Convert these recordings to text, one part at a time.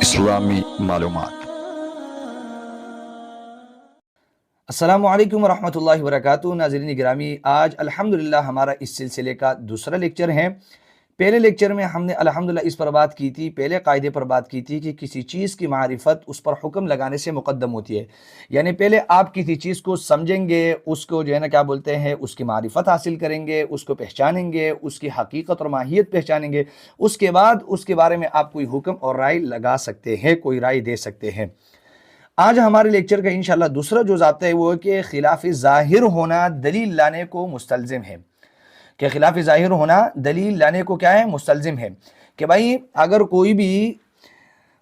اسلامی معلومات۔ السلام علیکم ورحمۃ اللہ وبرکاتہ، ناظرین گرامی، آج الحمدللہ ہمارا اس سلسلے کا دوسرا لیکچر ہے۔ پہلے لیکچر میں ہم نے الحمدللہ اس پر بات کی تھی، پہلے قاعدے پر بات کی تھی کہ کسی چیز کی معرفت اس پر حکم لگانے سے مقدم ہوتی ہے۔ یعنی پہلے آپ کسی چیز کو سمجھیں گے، اس کو جو ہے نا کیا بولتے ہیں، اس کی معرفت حاصل کریں گے، اس کو پہچانیں گے، اس کی حقیقت اور ماہیت پہچانیں گے، اس کے بعد اس کے بارے میں آپ کوئی حکم اور رائے لگا سکتے ہیں، کوئی رائے دے سکتے ہیں۔ آج ہمارے لیکچر کا انشاءاللہ دوسرا جو ضابطہ ہے وہ کہ خلاف ظاہر ہونا دلیل لانے کو مستلزم ہے۔ کے خلاف ظاہر ہونا دلیل لانے کو کیا ہے؟ مستلزم ہے۔ کہ بھائی، اگر کوئی بھی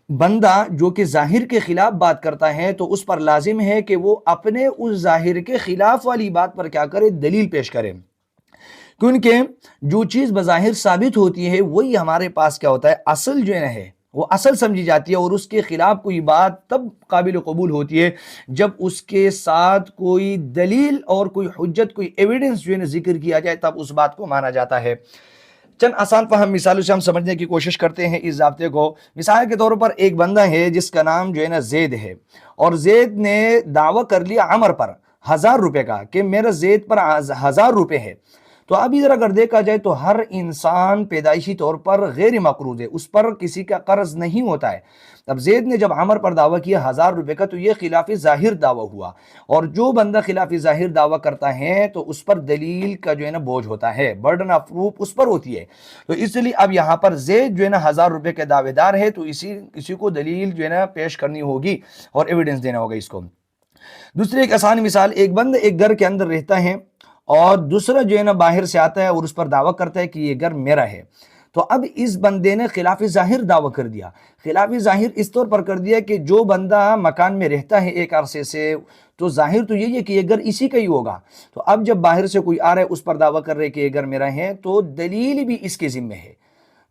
بندہ جو کہ ظاہر کے خلاف بات کرتا ہے، تو اس پر لازم ہے کہ وہ اپنے اس ظاہر کے خلاف والی بات پر کیا کرے؟ دلیل پیش کرے۔ کیونکہ جو چیز بظاہر ثابت ہوتی ہے، وہی ہمارے پاس کیا ہوتا ہے؟ اصل جو ہے وہ اصل سمجھی جاتی ہے اور اس کے خلاف کوئی بات تب قابل قبول ہوتی ہے جب اس کے ساتھ کوئی دلیل اور کوئی حجت، کوئی ایویڈنس جو ہے نا ذکر کیا جائے تب اس بات کو مانا جاتا ہے۔ چند آسان فہم مثالوں سے ہم سمجھنے کی کوشش کرتے ہیں اس ضابطے کو۔ مثال کے طور پر ایک بندہ ہے جس کا نام جو ہے نا زید ہے اور زید نے دعویٰ کر لیا عمر پر، ہزار روپے کا کہ میرا زید پر ہزار روپے ہے۔ تو ابھی ذرا اگر دیکھا جائے تو ہر انسان پیدائشی طور پر غیر مقروض ہے، اس پر کسی کا قرض نہیں ہوتا ہے۔ اب زید نے جب عمر پر دعویٰ کیا ہزار روپے کا تو یہ خلاف ظاہر دعویٰ ہوا۔ اور جو بندہ خلاف ظاہر دعویٰ کرتا ہے تو اس پر دلیل کا جو ہے نا بوجھ ہوتا ہے، برڈن آف روپ اس پر ہوتی ہے۔ تو اس لیے اب یہاں پر زید جو ہے نا ہزار روپے کے دعوے دار ہے تو اسی کسی کو دلیل جو ہے نا پیش کرنی ہوگی اور ایویڈنس دینا ہوگا اس کو۔ دوسری ایک آسان مثال، ایک بند ایک گھر کے اندر رہتا ہے۔ اور دوسرا جو ہے نا باہر سے آتا ہے اور اس پر دعویٰ کرتا ہے کہ یہ گھر میرا ہے۔ تو اب اس بندے نے خلاف ظاہر دعویٰ کر دیا۔ خلاف ظاہر اس طور پر کر دیا کہ جو بندہ مکان میں رہتا ہے ایک عرصے سے، تو ظاہر تو یہی ہے کہ یہ گھر اسی کا ہی ہوگا۔ تو اب جب باہر سے کوئی آ رہا ہے، اس پر دعویٰ کر رہے کہ یہ گھر میرا ہے، تو دلیل بھی اس کے ذمہ ہے۔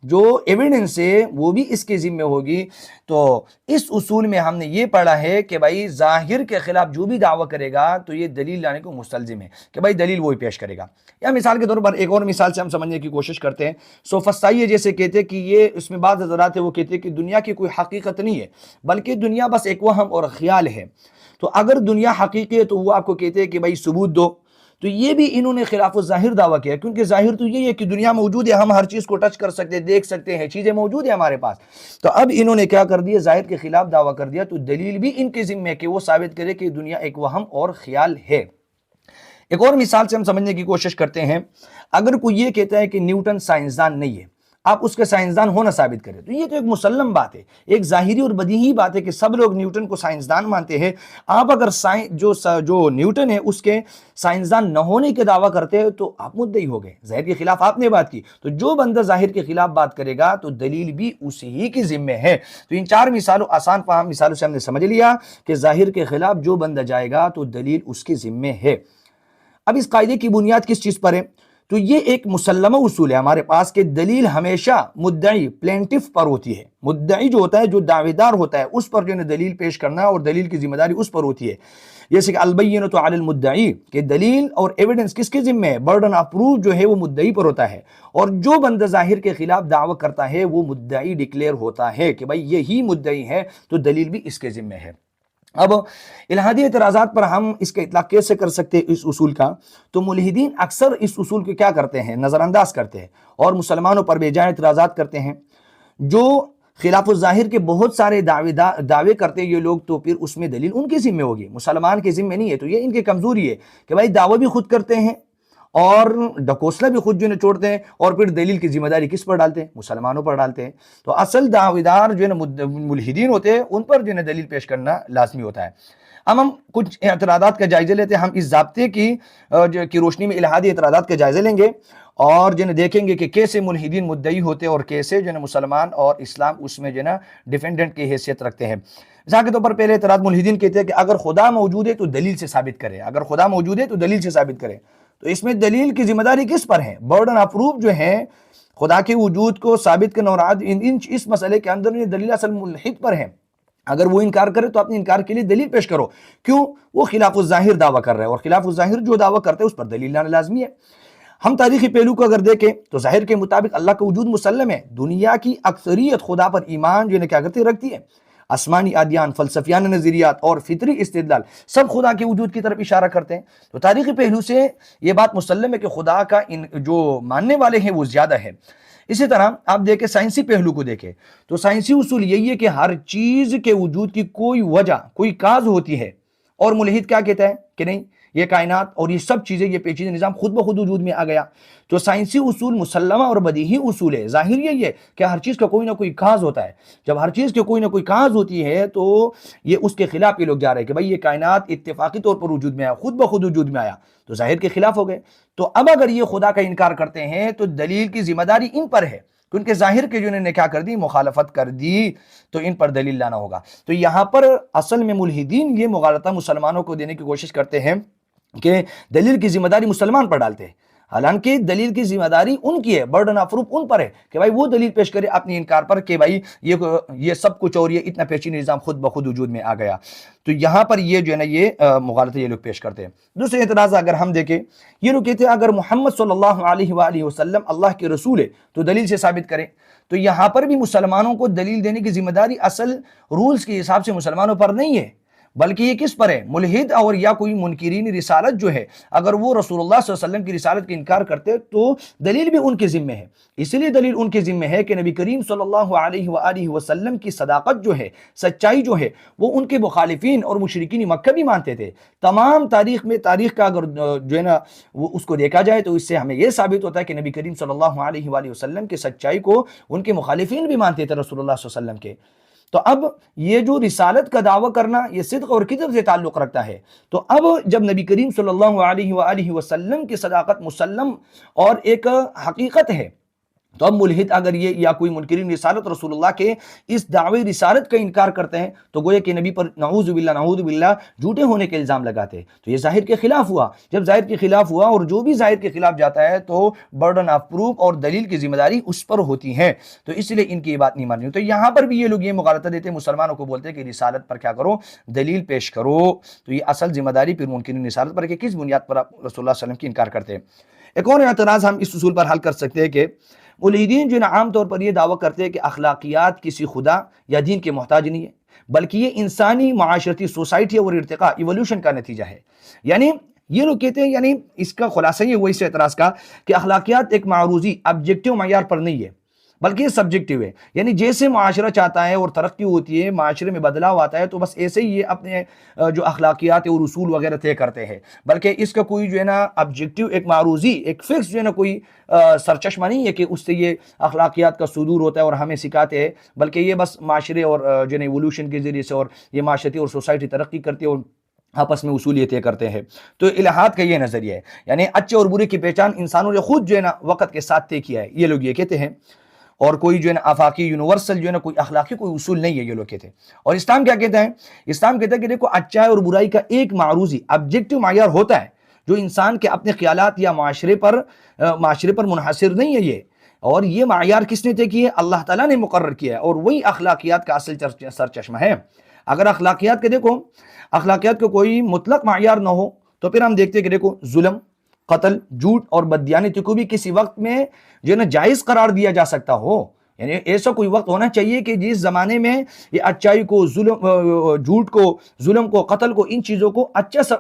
جو ایویڈنس ہے وہ بھی اس کے ذمہ ہوگی۔ تو اس اصول میں ہم نے یہ پڑھا ہے کہ بھائی ظاہر کے خلاف جو بھی دعویٰ کرے گا تو یہ دلیل لانے کو مستلزم ہے کہ بھائی دلیل وہی پیش کرے گا۔ یا مثال کے طور پر ایک اور مثال سے ہم سمجھنے کی کوشش کرتے ہیں۔ سو فسائیہ جیسے کہتے ہیں کہ یہ اس میں بعض حضرات ہیں وہ کہتے ہیں کہ دنیا کی کوئی حقیقت نہیں ہے، بلکہ دنیا بس ایک وہم اور خیال ہے۔ تو اگر دنیا حقیقی ہے تو وہ آپ کو کہتے ہیں کہ بھائی ثبوت دو۔ تو یہ بھی انہوں نے خلاف ظاہر دعویٰ کیا کیونکہ ظاہر تو یہ ہے کہ دنیا موجود ہے، ہم ہر چیز کو ٹچ کر سکتے دیکھ سکتے ہیں، چیزیں موجود ہیں ہمارے پاس۔ تو اب انہوں نے کیا کر دیا؟ ظاہر کے خلاف دعویٰ کر دیا۔ تو دلیل بھی ان کے ذمہ ہے کہ وہ ثابت کرے کہ دنیا ایک وہم اور خیال ہے۔ ایک اور مثال سے ہم سمجھنے کی کوشش کرتے ہیں۔ اگر کوئی یہ کہتا ہے کہ نیوٹن سائنسدان نہیں ہے آپ اس کے سائنسدان ہونا ثابت کرے تو یہ تو ایک مسلم بات ہے۔ ایک ظاہری اور بدیہی بات ہے کہ سب لوگ نیوٹن کو سائنسدان مانتے ہیں۔ آپ اگر جو نیوٹن ہے، اس کے سائنسدان نہ ہونے کے دعویٰ کرتے ہیں تو آپ مدعی ہو گئے۔ ظاہر کے خلاف آپ نے بات کی۔ تو جو بندہ ظاہر کے خلاف بات کرے گا تو دلیل بھی اسی ہی کی ذمہ ہے۔ تو ان چار مثالوں، آسان فہم مثالوں سے ہم نے سمجھ لیا کہ ظاہر کے خلاف جو بندہ جائے گا تو دلیل اس کے ذمہ ہے۔ اب اس قاعدے کی بنیاد کس چیز پر ہے؟ تو یہ ایک مسلمہ اصول ہے۔ ہمارے پاس کہ دلیل ہمیشہ مدعی پلینٹف پر ہوتی ہے۔ مدعی جو ہوتا ہے، جو دعوے دار ہوتا ہے، اس پر جو ہے دلیل پیش کرنا ہے اور دلیل کی ذمہ داری اس پر ہوتی ہے۔ جیسے کہ البینتو علی المدعی، کہ دلیل اور ایویڈنس کس کے ذمہ ہے؟ برڈن آف جو ہے وہ مدعی پر ہوتا ہے۔ اور جو بند ظاہر کے خلاف دعویٰ کرتا ہے، وہ مدعی ڈکلیئر ہوتا ہے کہ بھائی یہی مدعی ہے، تو دلیل بھی اس کے ذمہ ہے۔ اب الہادی اعتراضات پر ہم اس کا اطلاق کیسے کر سکتے اس اصول کا؟ تو ملہدین اکثر اس اصول کو کیا کرتے ہیں؟ نظر انداز کرتے ہیں اور مسلمانوں پر بے جائے اعتراضات کرتے ہیں۔ جو خلاف الظاہر کے بہت سارے دعوے دعوے کرتے ہیں، یہ لوگ تو پھر اس میں دلیل ان کے ذمہ ہوگی۔ مسلمان کے ذمہ نہیں ہے تو یہ ان کی کمزوری ہے کہ بھائی دعوے بھی خود کرتے ہیں۔ اور ڈکوسلا بھی خود جو ہے چھوڑتے ہیں اور پھر دلیل کی ذمہ داری کس پر ڈالتے ہیں؟ مسلمانوں پر ڈالتے ہیں۔ تو اصل دعویدار جو ہے نا ملحدین ہوتے ہیں، ان پر جو ہے نا دلیل پیش کرنا لازمی ہوتا ہے۔ اب ہم کچھ اعتراضات کا جائزہ لیتے ہیں۔ ہم اس ضابطے کی کی روشنی میں الہادی اعتراضات کا جائزہ لیں گے اور جو دیکھیں گے کہ کیسے ملحدین مدعی ہوتے اور کیسے جو ہے مسلمان اور اسلام اس میں جو ہے نا ڈیفینڈنٹ کی حیثیت رکھتے ہیں۔ مثال کے طور پر پہلے اعتراض ملحدین کہتے ہیں کہ اگر خدا موجود ہے تو دلیل سے ثابت کرے۔ اگر خدا موجود ہے تو دلیل سے ثابت کرے۔ تو اس میں دلیل کی ذمہ داری کس پر ہے؟ برڈن اپروپ جو ہیں، خدا کے وجود کو ثابت کرنا اور اس مسئلے کے اندر یہ دلیل اصل ملحد پر ہے۔ اگر وہ انکار کرے تو اپنے انکار کے لیے دلیل پیش کرو۔ کیوں؟ وہ خلاف الظاہر دعویٰ کر رہے ہیں اور خلاف الظاہر جو دعویٰ کرتے ہیں اس پر دلیل لانا لازمی ہے۔ ہم تاریخی پہلو کو اگر دیکھیں تو ظاہر کے مطابق اللہ کا وجود مسلم ہے۔ دنیا کی اکثریت خدا پر ایمان جو نکاح کرتی رکھتی ہے۔ آسمانی ادیان فلسفیان نظریات اور فطری استدلال سب خدا کے وجود کی طرف اشارہ کرتے ہیں۔ تو تاریخی پہلو سے یہ بات مسلم ہے کہ خدا کا ان جو ماننے والے ہیں وہ زیادہ ہے اسی طرح آپ دیکھیں سائنسی پہلو کو دیکھیں۔ تو سائنسی اصول یہی ہے کہ ہر چیز کے وجود کی کوئی وجہ، کوئی کاز ہوتی ہے۔ اور ملحد کیا کہتا ہے کہ نہیں؟ یہ کائنات اور یہ سب چیزیں، یہ پیچیدہ نظام خود بخود وجود میں آ گیا۔ تو سائنسی اصول مسلمہ اور بدیہی اصول ہے ظاہر یہی ہے کہ ہر چیز کا کوئی نہ کوئی کاز ہوتا ہے۔ جب ہر چیز کے کوئی نہ کوئی کاز ہوتی ہے تو یہ اس کے خلاف یہ لوگ جا رہے ہیں کہ بھائی یہ کائنات اتفاقی طور پر وجود میں آیا، خود بخود وجود میں آیا۔ تو ظاہر کے خلاف ہو گئے۔ تو اب اگر یہ خدا کا انکار کرتے ہیں تو دلیل کی ذمہ داری ان پر ہے۔ کہ ان کے ظاہر کے جو انہوں نے کیا کر دی، مخالفت کر دی، تو ان پر دلیل لانا ہوگا۔ تو یہاں پر اصل میں ملحدین یہ مغالطہ مسلمانوں کو دینے کی کوشش کرتے ہیں۔ کہ دلیل کی ذمہ داری مسلمان پر ڈالتے ہیں۔ حالانکہ دلیل کی ذمہ داری ان کی ہے برڈن آف پروف ان پر ہے کہ بھائی وہ دلیل پیش کرے اپنی انکار پر کہ بھائی یہ یہ سب کچھ اور یہ اتنا پیچیدہ نظام خود بخود وجود میں آ گیا۔ تو یہاں پر یہ جو ہے نا یہ مغالطہ یہ لوگ پیش کرتے ہیں۔ دوسرے اعتراض اگر ہم دیکھیں، یہ لوگ کہتے ہیں اگر محمد صلی اللہ علیہ وآلہ وسلم اللہ کے رسول ہے تو دلیل سے ثابت کریں۔ تو یہاں پر بھی مسلمانوں کو دلیل دینے کی ذمہ داری اصل رولز کے حساب سے مسلمانوں پر نہیں ہے۔ بلکہ یہ کس پر ہے؟ ملحد اور یا کوئی منکرین رسالت جو ہے، اگر وہ رسول اللہ صلی اللہ علیہ وسلم کی رسالت کا انکار کرتے تو دلیل بھی ان کے ذمہ ہے۔ اس لیے دلیل ان کے ذمہ ہے کہ نبی کریم صلی اللہ علیہ وآلہ وسلم کی صداقت جو ہے، سچائی جو ہے، وہ ان کے مخالفین اور مشرقین مکہ بھی مانتے تھے۔ تمام تاریخ میں، تاریخ کا اگر جو ہے نا، وہ اس کو دیکھا جائے تو اس سے ہمیں یہ ثابت ہوتا ہے کہ نبی کریم صلی اللہ علیہ وآلہ وسلم کی سچائی کو ان کے مخالفین بھی مانتے تھے رسول اللہ صلی اللہ علیہ وسلم کے۔ تو اب یہ جو رسالت کا دعویٰ کرنا، یہ صدق اور کذب سے تعلق رکھتا ہے۔ تو اب جب نبی کریم صلی اللہ علیہ وآلہ وسلم کی صداقت مسلم اور ایک حقیقت ہے تو اب ملحد اگر یہ یا کوئی منکرین رسالت رسول اللہ کے اس دعوی رسالت کا انکار کرتے ہیں، تو گویا کہ نبی پر نعوذ باللہ نعوذ باللہ جھوٹے ہونے کے الزام لگاتے ہیں۔ تو یہ ظاہر کے خلاف ہوا۔ جب ظاہر کے خلاف ہوا اور جو بھی ظاہر کے خلاف جاتا ہے، تو برڈن آف پروف اور دلیل کی ذمہ داری اس پر ہوتی ہے تو اس لیے ان کی یہ بات نہیں ماننی۔ تو یہاں پر بھی یہ لوگ یہ مغالطہ دیتے ہیں، مسلمانوں کو بولتے ہیں کہ رسالت پر کیا کرو، دلیل پیش کرو۔ تو یہ اصل ذمہ داری پھر منکرین رسالت پر کہ کس بنیاد پر رسول اللہ صلی اللہ علیہ وسلم کی انکار کرتے ہیں۔ ایک اور اعتراض ہم اس اصول پر حل کر سکتے ہیں کہ ملحدین جو عام طور پر یہ دعویٰ کرتے ہیں کہ اخلاقیات کسی خدا یا دین کے محتاج نہیں ہے، بلکہ یہ انسانی معاشرتی سوسائٹی اور ارتقاء ایولوشن کا نتیجہ ہے۔ یعنی یہ لوگ کہتے ہیں یعنی اس کا خلاصہ یہ ہوا، اس اعتراض کا کہ اخلاقیات ایک معروضی آبجیکٹیو معیار پر نہیں ہے۔ بلکہ یہ سبجیکٹیو ہے۔ یعنی جیسے معاشرہ چاہتا ہے اور ترقی ہوتی ہے، معاشرے میں بدلاؤ آتا ہے، تو بس ایسے ہی یہ اپنے جو اخلاقیات اور اصول وغیرہ طے کرتے ہیں۔ بلکہ اس کا کوئی جو ہے نا آبجیکٹیو ایک معروضی، ایک فکس جو ہے نا کوئی سرچشمہ نہیں ہے کہ اس سے یہ اخلاقیات کا صدور ہوتا ہے اور ہمیں سکھاتے ہیں، بلکہ یہ بس معاشرے اور جو ہے ایولیوشن کے ذریعے سے اور یہ معاشرتی اور سوسائٹی ترقی کرتی ہے اور آپس میں اصولیتیں کرتے ہیں۔ تو الہاد کا یہ نظریہ ہے۔ یعنی اچھے اور برے کی پہچان انسانوں نے خود جو ہے نا وقت کے ساتھ طے کیا ہے۔ یہ لوگ یہ کہتے ہیں۔ اور کوئی جو ہے نا آفاقی یونیورسل جو ہے نا کوئی اخلاقی کوئی اصول نہیں ہے، یہ لوگ کہتے ہیں۔ اور اسلام کیا کہتا ہے؟ اسلام کہتا ہے کہ دیکھو، اچھائی اور برائی کا ایک معروضی آبجیکٹو معیار ہوتا ہے جو انسان کے اپنے خیالات یا معاشرے پر معاشرے پر منحصر نہیں ہے یہ۔ اور یہ معیار کس نے طے کی ہے اللہ تعالیٰ نے مقرر کیا ہے اور وہی اخلاقیات کا اصل سر چشمہ ہے۔ اگر اخلاقیات کے، دیکھو، اخلاقیات کو کوئی مطلق معیار نہ ہو تو پھر ہم دیکھتے کہ دیکھو، ظلم قتل، جھوٹ اور بدیانتی کو بھی کسی وقت میں جو نا جائز قرار دیا جا سکتا ہو۔ یعنی ایسا کوئی وقت ہونا چاہیے کہ جس زمانے میں یہ اچائی کو ظلم جھوٹ کو، ظلم کو، قتل کو، ان چیزوں کو اچھا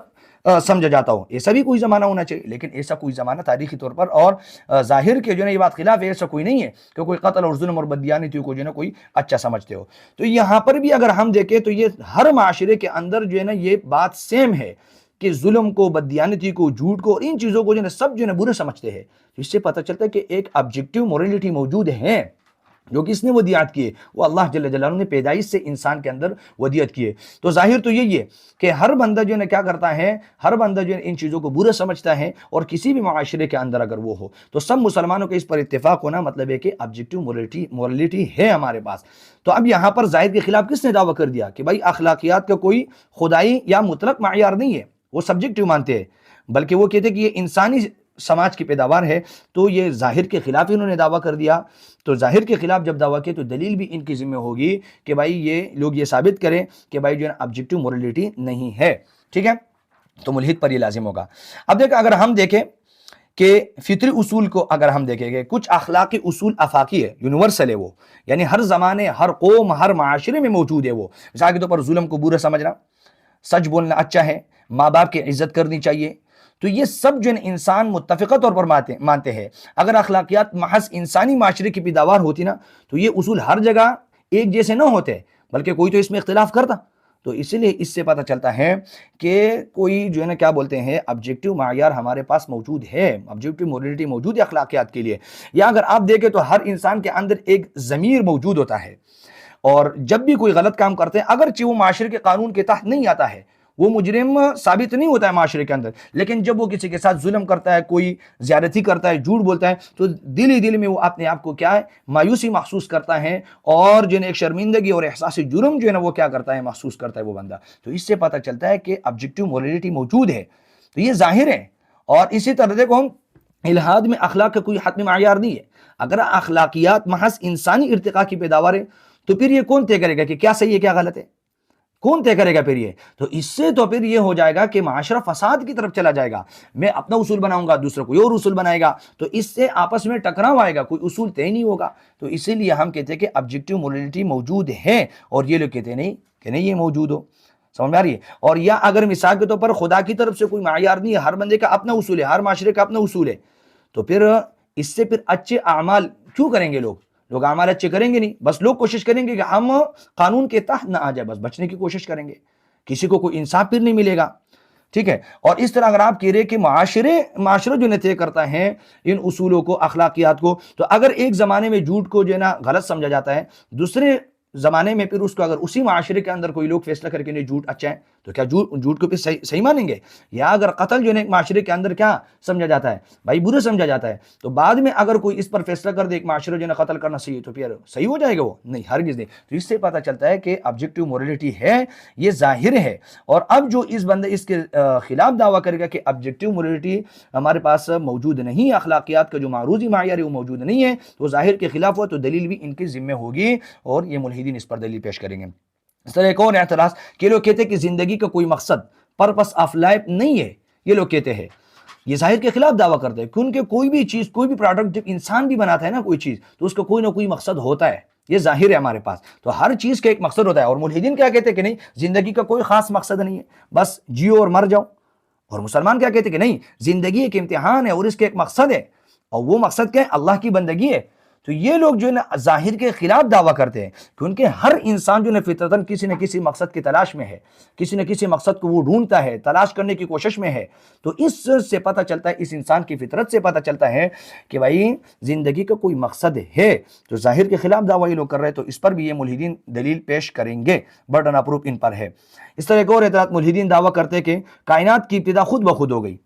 سمجھا جاتا ہو۔ ایسا بھی کوئی زمانہ ہونا چاہیے، لیکن ایسا کوئی زمانہ تاریخی طور پر اور ظاہر کے جو ہے یہ بات خلاف ہے، ایسا کوئی نہیں ہے کہ کوئی قتل اور ظلم اور بدیانتی کو جو ہے کوئی اچھا سمجھتے ہو۔ تو یہاں پر بھی اگر ہم دیکھیں تو یہ ہر معاشرے کے اندر جو ہے نا یہ بات سیم ہے۔ کہ ظلم کو، بدیانتی کو، جھوٹ کو اور ان چیزوں کو جو ہے سب جو ہے برے سمجھتے ہیں۔ اس سے پتہ چلتا ہے کہ ایک آبجیکٹیو موریلٹی موجود ہے جو کس نے ودیات کیے۔ وہ اللہ جل جلالہ نے پیدائش سے انسان کے اندر ودیت کیے۔ تو ظاہر تو یہی ہے کہ ہر بندہ جو ہے کیا کرتا ہے، ہر بندہ جو ہے ان چیزوں کو برا سمجھتا ہے اور کسی بھی معاشرے کے اندر اگر وہ ہو۔ تو سب مسلمانوں کے اس پر اتفاق ہونا مطلب ہے کہ آبجیکٹیو موریلٹی موریلٹی ہے ہمارے پاس۔ تو اب یہاں پر ظاہر کے خلاف کس نے دعویٰ کر دیا کہ بھائی اخلاقیات کا کوئی خدائی یا مطلق معیار نہیں ہے؟ وہ سبجیکٹیو مانتے ہیں، بلکہ وہ کہتے ہیں کہ یہ انسانی سماج کی پیداوار ہے، تو یہ ظاہر کے خلاف انہوں نے دعویٰ کر دیا۔ تو ظاہر کے خلاف جب دعویٰ کیا، تو دلیل بھی ان کی ذمہ ہوگی کہ بھائی یہ لوگ یہ ثابت کریں کہ بھائی جو ہے آبجیکٹیو موریلٹی نہیں ہے۔ ٹھیک ہے؟ تو ملحد پر یہ لازم ہوگا۔ اب دیکھ اگر ہم دیکھیں کہ فطری اصول کو اگر ہم دیکھیں گے کچھ اخلاقی اصول افاقی ہے یونیورسل ہے وہ یعنی ہر زمانے، ہر قوم، ہر معاشرے میں موجود ہے وہ۔ مثال کے طور پر ظلم کو برا سمجھنا۔ سچ بولنا اچھا ہے، ماں باپ کی عزت کرنی چاہیے۔ تو یہ سب جو انسان متفقہ طور پر مانتے ہیں۔ اگر اخلاقیات محض انسانی معاشرے کی پیداوار ہوتی نا، تو یہ اصول ہر جگہ ایک جیسے نہ ہوتے، بلکہ کوئی تو اس میں اختلاف کرتا۔ تو اسی لیے اس سے پتہ چلتا ہے کہ کوئی جو ہے نا، کیا بولتے ہیں آبجیکٹیو معیار ہمارے پاس موجود ہے۔ آبجیکٹیو موریلٹی موجود ہے اخلاقیات کے لیے۔ یا اگر آپ دیکھیں تو ہر انسان کے اندر ایک ضمیر موجود ہوتا ہے۔ اور جب بھی کوئی غلط کام کرتے ہیں، اگرچہ وہ معاشرے کے قانون کے تحت نہیں آتا ہے، وہ مجرم ثابت نہیں ہوتا ہے معاشرے کے اندر۔ لیکن جب وہ کسی کے ساتھ ظلم کرتا ہے، کوئی زیادتی کرتا ہے، جھوٹ بولتا ہے، تو دل ہی دل میں وہ اپنے آپ کو کیا ہے، مایوسی محسوس کرتا ہے۔ اور جو ہے ایک شرمندگی اور احساس جرم جو ہے نا، وہ کیا کرتا ہے، محسوس کرتا ہے وہ بندہ۔ تو اس سے پتہ چلتا ہے کہ آبجیکٹیو موریلٹی موجود ہے۔ تو یہ ظاہر ہے۔ اور اسی طرح دیکھو، ہم الہاد میں اخلاق کا کوئی حتمی معیار نہیں ہے۔ اگر اخلاقیات محض انسانی ارتقاء کی پیداوار ہے تو پھر یہ کون طے کرے گا کہ کیا صحیح ہے، کیا غلط ہے؟ کون طے کرے گا پھر یہ؟ تو اس سے تو پھر یہ ہو جائے گا کہ معاشرہ فساد کی طرف چلا جائے گا۔ میں اپنا اصول بناؤں گا، دوسرا کوئی اور اصول بنائے گا۔ تو اس سے آپس میں ٹکراؤ آئے گا، کوئی اصول طے نہیں ہوگا۔ تو اسی لیے ہم کہتے ہیں کہ آبجیکٹیو موریلٹی موجود ہے اور یہ لوگ کہتے ہیں نہیں، کہ نہیں یہ موجود ہو۔ سمجھ میں آ رہی ہے؟ اور یا اگر مثال کے طور پر خدا کی طرف سے کوئی معیار نہیں ہے، ہر بندے کا اپنا اصول ہے، ہر معاشرے کا اپنا اصول ہے۔ تو پھر اس سے پھر اچھے اعمال کیوں کریں گے لوگ؟ لوگ اعمال اچھے کریں گے نہیں۔ بس لوگ کوشش کریں گے کہ ہم قانون کے تحت نہ آ جائے بس بچنے کی کوشش کریں گے۔ کسی کو کوئی انصاف پھر نہیں ملے گا۔ ٹھیک ہے؟ اور اس طرح اگر آپ کہہ رہے کہ معاشرے، معاشرہ جو طے کرتا ہے ان اصولوں کو، اخلاقیات کو، تو اگر ایک زمانے میں جھوٹ کو جو ہے نا غلط سمجھا جاتا ہے، دوسرے زمانے میں پھر اس کو اگر اسی معاشرے کے اندر کوئی لوگ فیصلہ کر کے نہیں جھوٹ اچھا ہے تو کیا جھوٹ کو پھر صحیح صحیح مانیں گے؟ یا اگر قتل جو ہے ایک معاشرے کے اندر کیا سمجھا جاتا ہے؟ بھائی برے سمجھا جاتا ہے۔ تو بعد میں اگر کوئی اس پر فیصلہ کر دے، ایک معاشرے جو ہے قتل کرنا صحیح ہے، تو پھر صحیح ہو جائے گا وہ؟ نہیں، ہرگز نہیں۔ تو اس سے پتہ چلتا ہے کہ آبجیکٹیو موریلٹی ہے، یہ ظاہر ہے۔ اور اب جو اس بندے اس کے خلاف دعویٰ کرے گا کہ آبجیکٹیو موریلٹی ہمارے پاس موجود نہیں، اخلاقیات کا جو معروضی معیار ہے وہ موجود نہیں ہے، تو ظاہر کے خلاف ہوا تو دلیل بھی ان کی ذمہ ہوگی اور یہ ملحدین اس پر دلیل پیش کریں گے۔ اس طرح ایک اور اعتراض کہ لوگ کہتے ہیں کہ زندگی کا کوئی مقصد پرپس آف لائف نہیں ہے۔ یہ لوگ کہتے ہیں۔ یہ ظاہر کے خلاف دعویٰ کرتے ہیں کیونکہ کوئی بھی چیز، کوئی بھی پروڈکٹ جب انسان بھی بناتا ہے نا کوئی چیز، تو اس کا کوئی نہ کوئی مقصد ہوتا ہے۔ یہ ظاہر ہے ہمارے پاس۔ تو ہر چیز کا ایک مقصد ہوتا ہے۔ اور ملحدین کیا کہتے ہیں کہ نہیں، زندگی کا کوئی خاص مقصد نہیں ہے۔ بس جیو اور مر جاؤ۔ اور مسلمان کیا کہتے ہیں کہ نہیں، زندگی ایک امتحان ہے اور اس کے ایک مقصد ہے۔ اور وہ مقصد کیا ہے؟ اللہ کی بندگی ہے۔ تو یہ لوگ جو ہے نا ظاہر کے خلاف دعویٰ کرتے ہیں کیونکہ ہر انسان جو ہے فطرتاً کسی نہ کسی مقصد کی تلاش میں ہے، کسی نہ کسی مقصد کو وہ ڈھونڈتا ہے، تلاش کرنے کی کوشش میں ہے۔ تو اس سے پتہ چلتا ہے، اس انسان کی فطرت سے پتہ چلتا ہے کہ بھائی زندگی کا کوئی مقصد ہے۔ تو ظاہر کے خلاف دعویٰ یہ لوگ کر رہے ہیں، تو اس پر بھی یہ ملحدین دلیل پیش کریں گے۔ برڈن اپروف ان پر ہے۔ اس طرح ایک اور اعتراض ملحدین دعویٰ کرتے کہ کائنات کی ابتدا خود بخود ہو گئی۔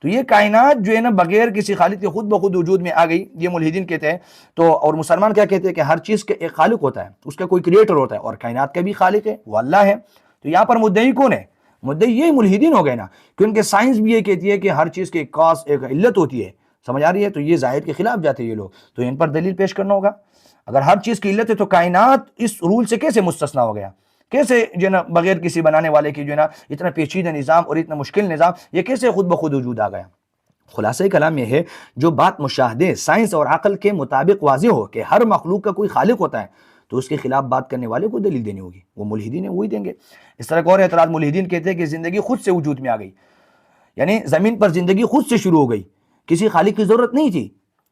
تو یہ کائنات جو ہے نا، بغیر کسی خالق کے خود بخود وجود میں آ گئی، یہ ملحدین کہتے ہیں۔ تو اور مسلمان کیا کہتے ہیں کہ ہر چیز کے ایک خالق ہوتا ہے، اس کا کوئی کریٹر ہوتا ہے، اور کائنات کا بھی خالق ہے وہ اللہ ہے تو یہاں پر مدعی کون ہے؟ مدعی یہ ملحدین ہو گئے نا، کیونکہ سائنس بھی یہ کہتی ہے کہ ہر چیز کے ایک کاس ایک علت ہوتی ہے۔ سمجھ آ رہی ہے؟ تو یہ ظاہر کے خلاف جاتے ہیں یہ لوگ۔ تو ان پر دلیل پیش کرنا ہوگا۔ اگر ہر چیز کی علت ہے تو کائنات اس رول سے کیسے مستثنا ہو گیا؟ کیسے جو ہے نا بغیر کسی بنانے والے کی جو ہے نا اتنا پیچیدہ نظام اور اتنا مشکل نظام یہ کیسے خود بخود وجود آ گیا؟ خلاصہ کلام یہ ہے، جو بات مشاہدے، سائنس اور عقل کے مطابق واضح ہو کہ ہر مخلوق کا کوئی خالق ہوتا ہے، تو اس کے خلاف بات کرنے والے کو دلیل دینی ہوگی، وہ ملحدین ہے وہی دیں گے۔ اس طرح اور اعتراض ملحدین کہتے ہیں کہ زندگی خود سے وجود میں آ گئی یعنی زمین پر زندگی خود سے شروع ہو گئی، کسی خالق کی ضرورت نہیں تھی۔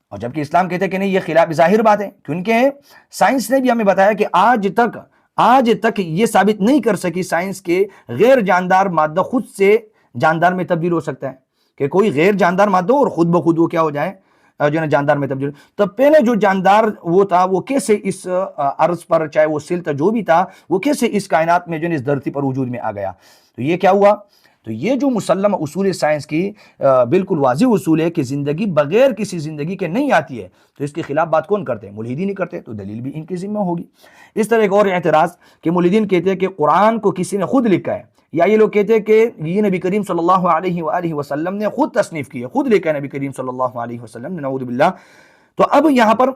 اور جبکہ اسلام کہتے ہیں کہ نہیں، یہ خلاف ظاہر بات ہے کیونکہ سائنس نے بھی ہمیں بتایا کہ آج تک آج تک یہ ثابت نہیں کر سکی سائنس کے غیر جاندار مادہ خود سے جاندار میں تبدیل ہو سکتا ہے کہ کوئی غیر جاندار مادہ اور خود بخود وہ کیا ہو جائے جو ہے جاندار میں تبدیل۔ تو پہلے جو جاندار وہ تھا، وہ کیسے اس عرض پر چاہے وہ سل تھا جو بھی تھا، وہ کیسے اس کائنات میں جو ہے اس دھرتی پر وجود میں آ گیا۔ تو یہ کیا ہوا؟ تو یہ جو مسلم اصول سائنس کی بالکل واضح اصول ہے کہ زندگی بغیر کسی زندگی کے نہیں آتی ہے، تو اس کے خلاف بات کون کرتے ہیں؟ ملحدین نہیں کرتے تو دلیل بھی ان کی ذمہ ہوگی۔ اس طرح ایک اور اعتراض کہ ملحدین کہتے ہیں کہ قرآن کو کسی نے خود لکھا ہے، یا یہ لوگ کہتے ہیں کہ یہ نبی کریم صلی اللہ علیہ وآلہ وسلم نے خود تصنیف کی ہے، خود لکھا ہے نبی کریم صلی اللہ علیہ وسلم نے نعوذ باللہ۔ تو اب یہاں پر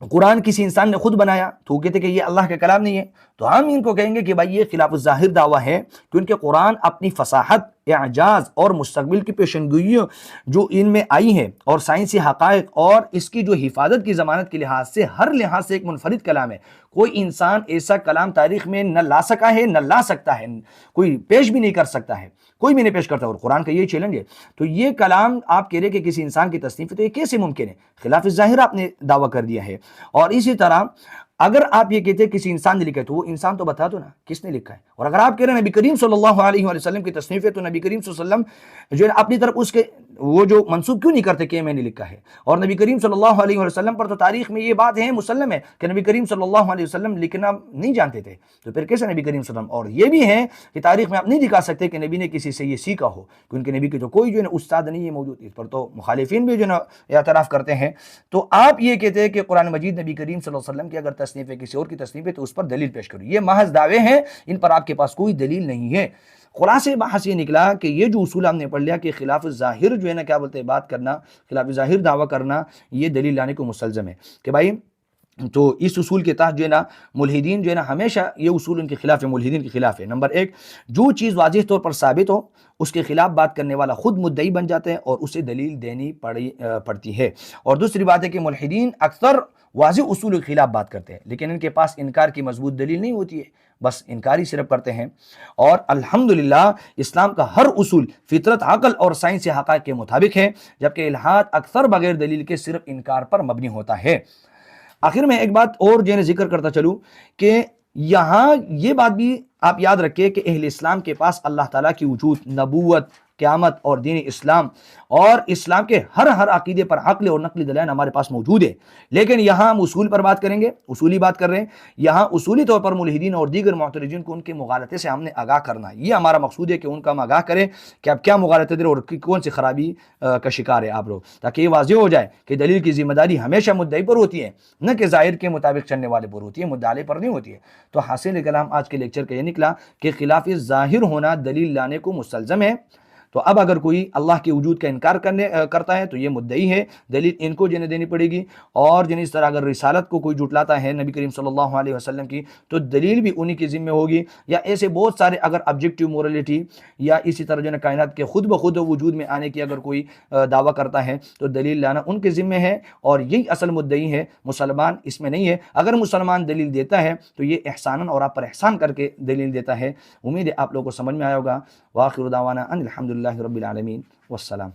قرآن کسی انسان نے خود بنایا تو وہ کہتے کہ یہ اللہ کا کلام نہیں ہے۔ تو ہم ان کو کہیں گے کہ بھائی یہ خلاف الظاہر دعویٰ ہے کیونکہ قرآن اپنی فصاحت اعجاز اور مستقبل کی پیشنگوئیوں جو ان میں آئی ہیں اور سائنسی حقائق اور اس کی جو حفاظت کی ضمانت کے لحاظ سے ہر لحاظ سے ایک منفرد کلام ہے۔ کوئی انسان ایسا کلام تاریخ میں نہ لا سکا ہے، نہ لا سکتا ہے، کوئی پیش بھی نہیں کر سکتا ہے، کوئی بھی نہیں پیش کرتا۔ اور قرآن کا یہی چیلنج ہے۔ تو یہ کلام آپ کہہ رہے کہ کسی انسان کی تصنیف تو یہ کیسے ممکن ہے؟ خلاف ظاہر آپ نے دعویٰ کر دیا ہے۔ اور اسی طرح اگر آپ یہ کہتے ہیں کسی انسان نے لکھا ہے تو وہ انسان تو بتا دو نا، کس نے لکھا ہے؟ اور اگر آپ کہہ رہے ہیں نبی کریم صلی اللہ علیہ وسلم کی تصنیف ہے تو نبی کریم صلی اللہ علیہ وسلم جو ہے اپنی طرف اس کے وہ جو منصوب کیوں نہیں کرتے کہ میں نے لکھا ہے؟ اور نبی کریم صلی اللہ علیہ وسلم پر تو تاریخ میں یہ بات ہے، مسلم ہے کہ نبی کریم صلی اللہ علیہ وسلم لکھنا نہیں جانتے تھے۔ تو پھر کیسے نبی کریم صلی اللہ علیہ وسلم؟ اور یہ بھی ہے کہ تاریخ میں آپ نہیں دکھا سکتے کہ نبی نے کسی سے یہ سیکھا ہو، کیونکہ نبی کے تو کوئی جو ہے نا استاد نہیں ہے موجود۔ اس پر تو مخالفین بھی جو ہے نا اعتراف کرتے ہیں۔ تو آپ یہ کہتے ہیں کہ قرآن مجید نبی کریم صلی اللہ علیہ وسلم کی اگر تصنیف ہے کسی اور کی تصنیف ہے تو اس پر دلیل پیش کرو۔ یہ محض دعوے ہیں، ان پر آپ کے پاس کوئی دلیل نہیں ہے۔ خلاصے بحث یہ نکلا کہ یہ جو اصول ہم نے پڑھ لیا کہ خلاف ظاہر جو ہے نا، کیا بولتے ہیں، بات کرنا، خلاف ظاہر دعویٰ کرنا، یہ دلیل لانے کو مسلزم ہے۔ کہ بھائی تو اس اصول کے تحت جو ہے نا ملحدین جو ہے نا ہمیشہ یہ اصول ان کے خلاف ہے ملحدین کے خلاف ہے نمبر ایک، جو چیز واضح طور پر ثابت ہو، اس کے خلاف بات کرنے والا خود مدعی بن جاتے ہیں اور اسے دلیل دینی پڑی پڑتی ہے۔ اور دوسری بات ہے کہ ملحدین اکثر واضح اصول کے خلاف بات کرتے ہیں، لیکن ان کے پاس انکار کی مضبوط دلیل نہیں ہوتی ہے، بس انکاری صرف کرتے ہیں۔ اور الحمدللہ، اسلام کا ہر اصول فطرت، عقل اور سائنس حقائق کے مطابق ہے، جبکہ الحاد اکثر بغیر دلیل کے صرف انکار پر مبنی ہوتا ہے۔ آخر میں ایک بات اور جو ذکر کرتا چلوں کہ یہاں یہ بات بھی آپ یاد رکھیں کہ اہل اسلام کے پاس اللہ تعالیٰ کی وجود نبوت قیامت اور دین اسلام اور اسلام کے ہر ہر عقیدے پر عقل اور نقلی دلائل ہمارے پاس موجود ہے۔ لیکن یہاں ہم اصول پر بات کریں گے، اصولی بات کر رہے ہیں۔ یہاں اصولی طور پر ملحدین اور دیگر معترجین کو ان کے مغالطے سے ہم نے آگاہ کرنا ہے۔ یہ ہمارا مقصود ہے کہ ان کا ہم آگاہ کریں کہ اب کیا مغالطے دے اور کون سی خرابی کا شکار ہے آپ لوگ۔ تاکہ یہ واضح ہو جائے کہ دلیل کی ذمہ داری ہمیشہ مدعی پر ہوتی ہے، نہ کہ ظاہر کے مطابق چلنے والے پر ہوتی ہے مدعلے پر نہیں ہوتی ہے۔ تو حاصل کلام آج کے لیکچر کا یہ نکلا کہ خلاف ظاہر ہونا دلیل لانے کو مسلزم ہے۔ تو اب اگر کوئی اللہ کے وجود کا انکار کرنے کرتا ہے تو یہ مدعی ہے، دلیل ان کو جنہیں دینی پڑے گی۔ اور جن اس طرح اگر رسالت کو کوئی جھٹلاتا ہے نبی کریم صلی اللہ علیہ وسلم کی، تو دلیل بھی انہی کی ذمہ ہوگی۔ یا ایسے بہت سارے اگر آبجیکٹیو مورلٹی یا اسی طرح جو کائنات کے خود بخود وجود میں آنے کی اگر کوئی دعویٰ کرتا ہے تو دلیل لانا ان کے ذمہ ہے۔ اور یہی اصل مدعی ہے، مسلمان اس میں نہیں ہے۔ اگر مسلمان دلیل دیتا ہے تو یہ احسان اور آپ پر احسان کر کے دلیل دیتا ہے۔ امید ہے آپ لوگوں کو سمجھ میں آیا ہوگا۔ واخر دعوانا ان الحمد لله رب العالمين. والسلام.